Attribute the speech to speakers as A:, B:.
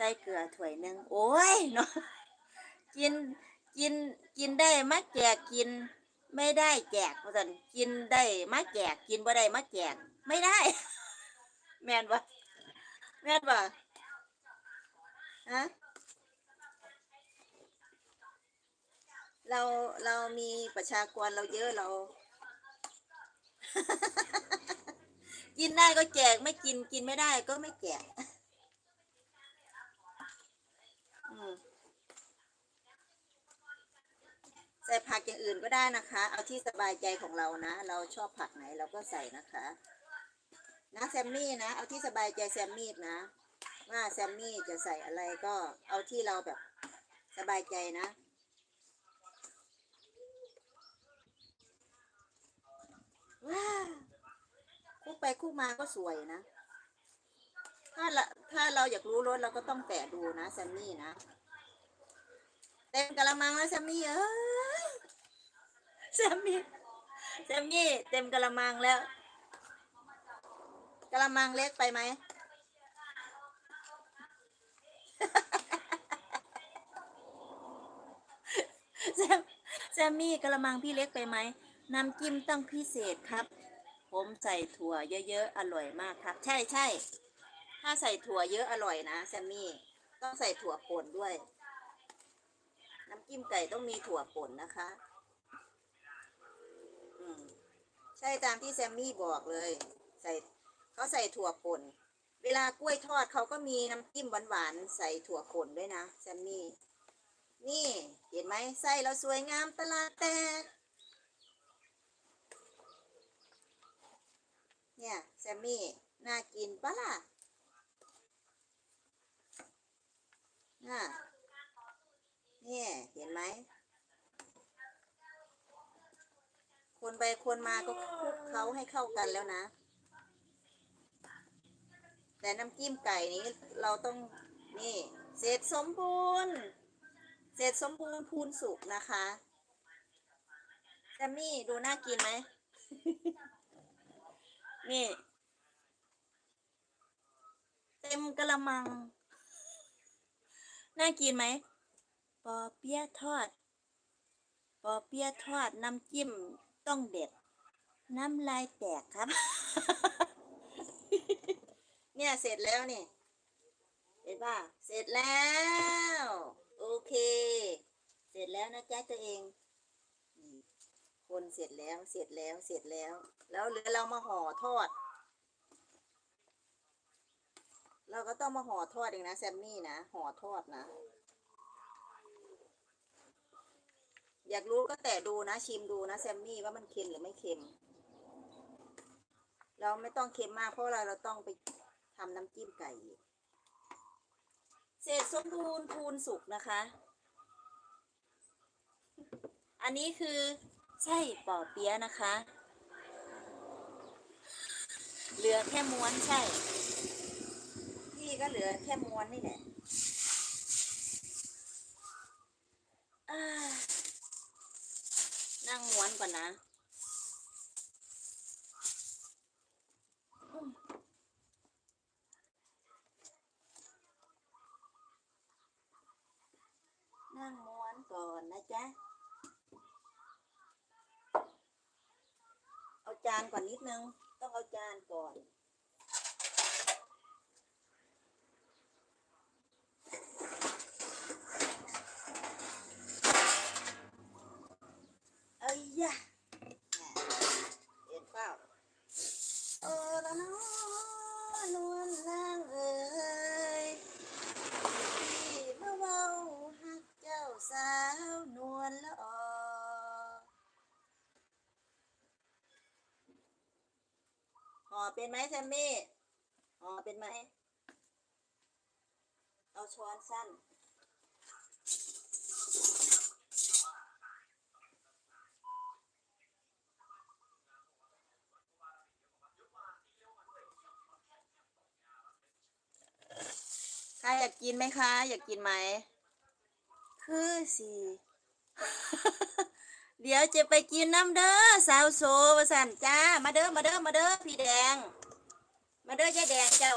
A: ส่เกลือถ้วยหนึ่งโอ้ยเนาะกินกินกินได้มาแจกกิน ไม่ได้แจกเพราะฉะนั้นกินได้มาแจกกินบ่ได้มาแจก ไม่ได้ แม่นปะแม่นปะฮะเราเรามีประชากรเราเยอะเรา กินได้ก็แจกไม่กินกินไม่ได้ก็ไม่แจกอืม ใส่ผักอย่างอื่นก็ได้นะคะ เอาที่สบายใจของเรานะ เราชอบผักไหนเราก็ใส่นะคะนะแซมมี่นะ เอาที่สบายใจแซมมี่นะ ว่าแซมมี่จะใส่อะไรก็เอาที่เราแบบสบายใจนะว้าคู่ไปคู่มาก็สวยนะ ถ้าละถ้าเราอยากรู้รสเราก็ต้องแตะดูนะแซมมี่นะ เต็มกะละมังแล้วแซมมี่เอ้ยแซมมี่แซมมี่เต็มกะละมังแล้วกะละมังเล็กไปไหม แซมแซมมี่กะละมังพี่เล็กไปไหมน้ำจิ้มต้องพิเศษครับ ผมใส่ถั่วเยอะๆ อร่อยมากครับ ใช่ใช่ถ้าใส่ถั่วเยอะอร่อยนะแซมมี่ ต้องใส่ถั่วป่นด้วย น้ำจิ้มไก่ต้องมีถั่วป่นนะคะ อืมใช่ตามที่แซมมี่บอกเลย ใส่เขาใส่ถั่วป่น เวลากล้วยทอดเขาก็มีน้ำจิ้มหวานๆใส่ถั่วป่นด้วยนะแซมมี่ นี่เห็นไหมไส้เราสวยงามตลาดแตกเนี่ยแซมมี่น่ากินปะล่ะน่ะเนี่ยเห็นไหม คน ไปคนมาก็คลุกเขาให้เข้ากันแล้วนะ แต่น้ำจิ้มไก่นี้เราต้องนี่เสร็จสมบูรณ์ เสร็จสมบูรณ์พูนสุกนะคะแซมมี่ดูน่ากินไหมนี่ เต็มกระมัง น่ากินไหมปอเปี๊ยะทอด ปอเปี๊ยะทอดน้ำจิ้ม ต้องเด็ด น้ำลายแตกครับ เนี่ยเสร็จแล้วนี่เห็นป่ะเสร็จแล้ว โอเค เสร็จแล้วนะจ๊ะตัวเองคนเสร็จแล้วเสร็จแล้วเสร็จแล้ว แล้วเหลือเรามาห่อทอด เราก็ต้องมาห่อทอดเองนะแซมมี่นะห่อทอดนะ อยากรู้ก็แต่ดูนะชิมดูนะแซมมี่ว่ามันเค็มหรือไม่เค็ม เราไม่ต้องเค็มมากเพราะเราเราต้องไปทำน้ำจิ้มไก่ เศษสมบูรณ์พูนสุกนะคะ อันนี้คือไส้ปอเปี๊ยะนะคะ เหลือแค่ม้วนใช่ พี่ก็เหลือแค่ม้วนนี่แหละอ่า นั่งม้วนก่อนนะนั่งม้วนก่อนนะจ๊ะ เอาจานก่อนนิดนึง ต้องเอาจานก่อน ยยะเห็นเปล่าเออละน้อนวลนางเอ๋ยที่มาเว้าหักเจ้าสาวนวลละออห่อเป็นไหมแซมมี่ห่อเป็นไหม เอาช้อนสั้น อยากกินไหมคะ อยากกินไหม คือสิเดี๋ยวจะไปกินน้ำเด้อสาวโซวสันจ้า มาเด้อมาเด้อมาเด้อพี่แดง มาเด้อยายแดงเจ้า